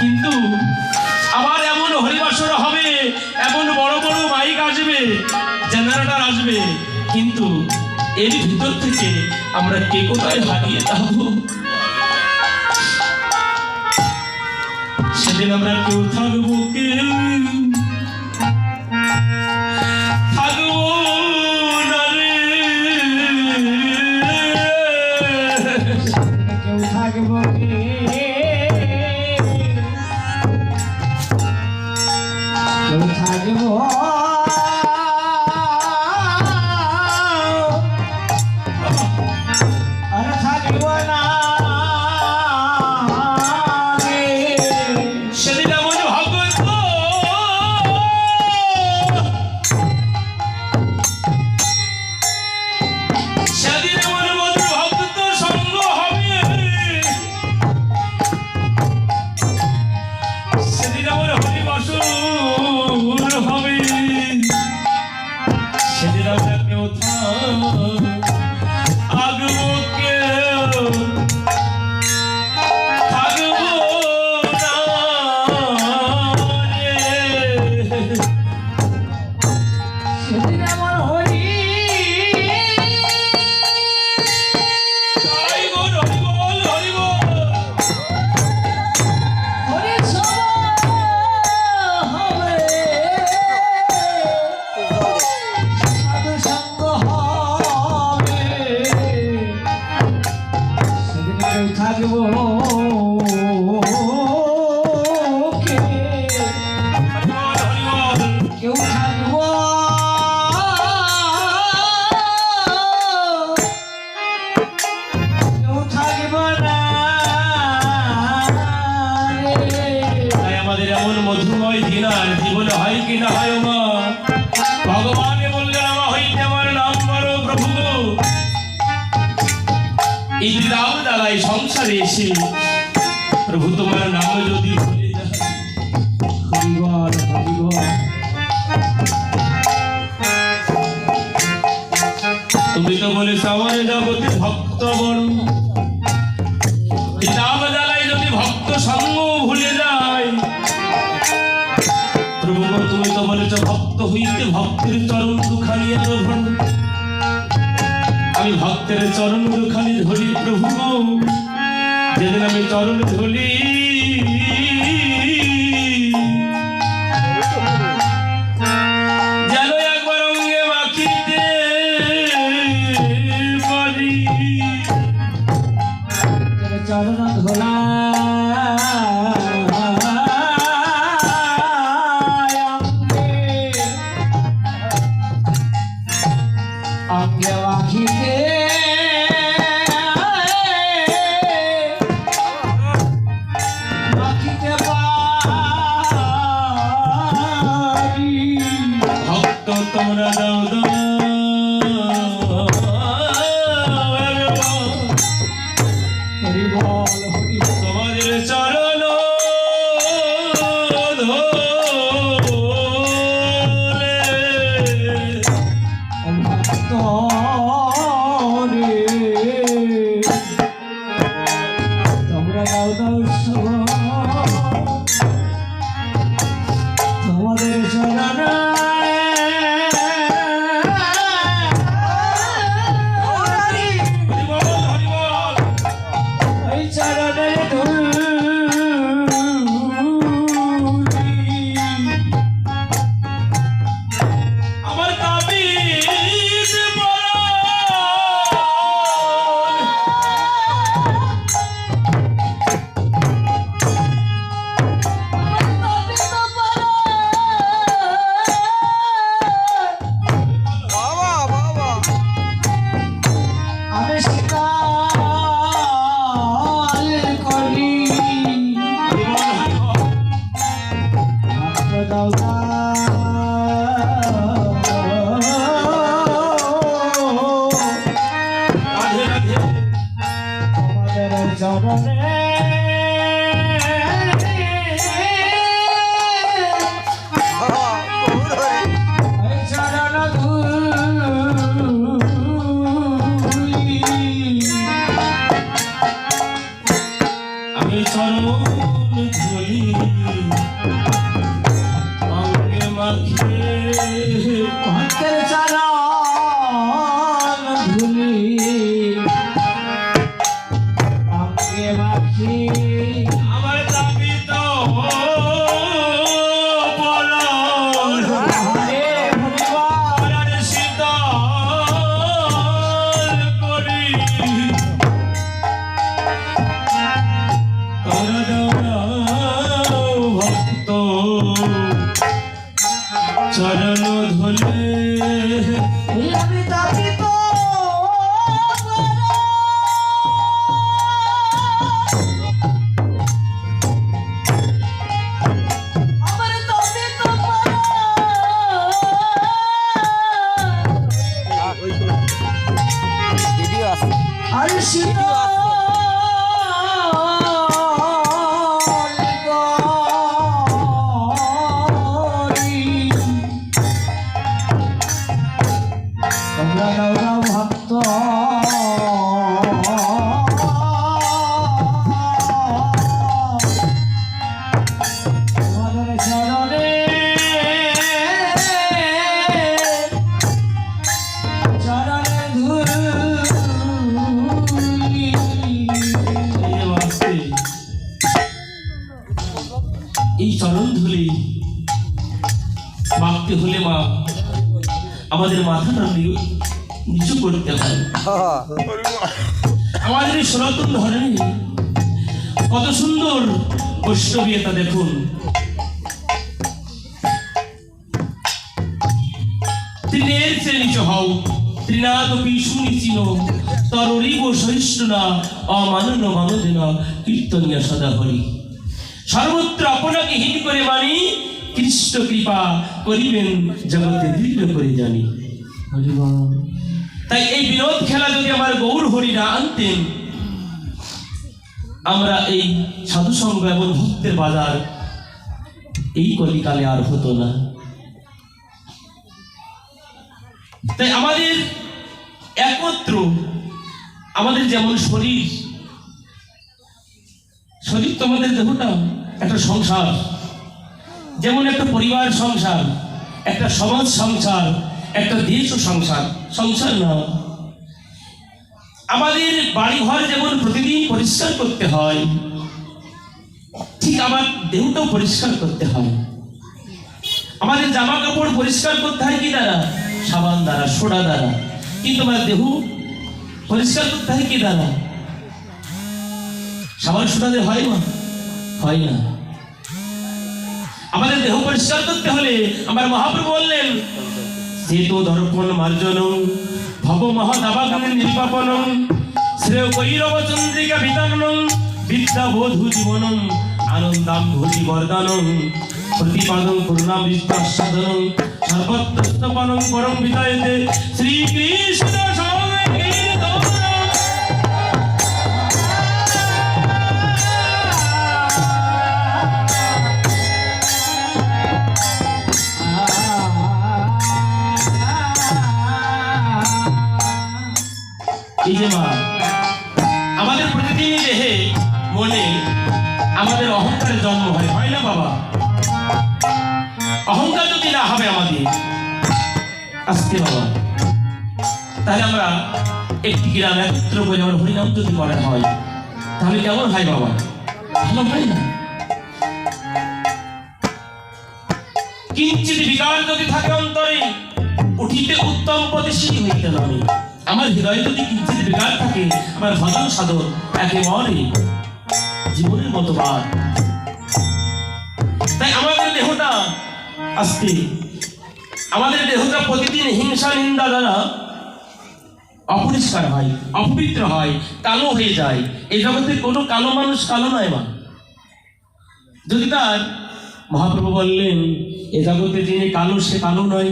কিন্তু আবার এমন হরিবাসর হবে, এমন বড় বড় মাইক আসবে, জেনারেটর আসবে। কিন্তু এর ভিতর থেকে আমরা কে কোথায় হারিয়ে যাব? সেদিন আমরা কেউ থাকব কেউ থাকব দালাই সংসারে এসে প্রভু তোমার নাম যদি ভুলে যায় তুমি তো বলেছ আমার জগতে ভক্ত বড়। নাম দালাই যদি ভক্ত সঙ্গ ভুলে যায় প্রভু তুমি তো বলেছ ভক্ত হইতে ভক্তের চরণ দুখানি আমি ভক্তের চরণ দুখানি প্রভু যেদিন আমি চরণ ধরি তোমরা দাও মাখিয়ে আমাদের মাথাটা নিচু করতে হয়। আমাদের এই সনাতন ধর্মে কত সুন্দর বৈষ্ণবীয়তা দেখুন। তৃণের চেয়ে নিচু হও তৃণাদপি সুনিচিন তররিব সহিষ্ণুনা অমানন্য মানদেনা কীর্তনিয়া সদা হরি। সর্বত্র আপনাকে হীন করে মানি কৃষ্ণ কৃপা করিবেন, জগতে দৃঢ় করে জানি। তাই এই বিনোদ খেলা যদি আমার গৌর হরি না আনতেন, আমরা এই সাধু সঙ্গ এবং ভক্তের বাজার এই কলিকালে আর হতো না। তাই আমাদের একমাত্র আমাদের যেমন শরীর শরীর তো আমাদের দেহটা, একটা সংসার। যেমন একটা পরিবার সংসার, একটা সমাজ সংসার, একটা দেশ ও সংসার। সংসার না। আমাদের বাড়ি ঘর যেমন প্রতিদিন পরিষ্কার করতে হয়, ঠিক আমার দেহটাও পরিষ্কার করতে হয়। আমাদের জামা কাপড় পরিষ্কার করতে হয় কি দ্বারা? সাবান দ্বারা, সোডা দ্বারা। কিন্তু আমার দেহ পরিষ্কার করতে হয় কি দ্বারা? সাবান, সোডা দিয়ে হয় না? হয় না। আমাদের দেহ পরিষ্কার করতে হলে আমার মহাপ্রভু বললেন সেতু দর্পণ মার্জন, ভব মহাদাবাগ্নি নির্বাপনম শ্রেয় কৈরব চন্দ্রিকা বিতাননম বিদ্যা বোধু জীবনম আনন্দাম ভূতি বরদানম প্রতিপাদন করুণাম বিশ্বাসাদনম সর্বত্রস্তপনম পরম বিদায়তে শ্রীকৃষ্ণ যে আমাদের প্রতিদিনই দেহে মনে আমাদের অহংকারের জন্ম হয় হয় না বাবা? অহংকার যদি না হবে আমাদের, আজকে বাবা, তাহলে আমরা একটি গ্রাম একত্র করে আমার হরিনাম যদি করা হয়, তাহলে কেমন হয় বাবা? ভালো হয় না? কিঞ্চিত বিকার যদি থাকে অন্তরে, উঠিতে উত্তম প্রতিষ্ঠিত হইতে নামে আমার হৃদয়ে যদি কিঞ্চিত বিকার থাকে, আমার ভজন সাধন একেবারে জীবনের মতো বার তাই আমাদের দেহটা আজকে, আমাদের দেহটা প্রতিদিন হিংসা, নিন্দা দ্বারা অপরিষ্কার হয়, অপবিত্র হয়, কালো হয়ে যায়। এই জগতে কোনো কালো মানুষ কালো নয় মা। যদি তার মহাপ্রভু বললেন, এ জগতে যিনি কালো, সে কালো নয়।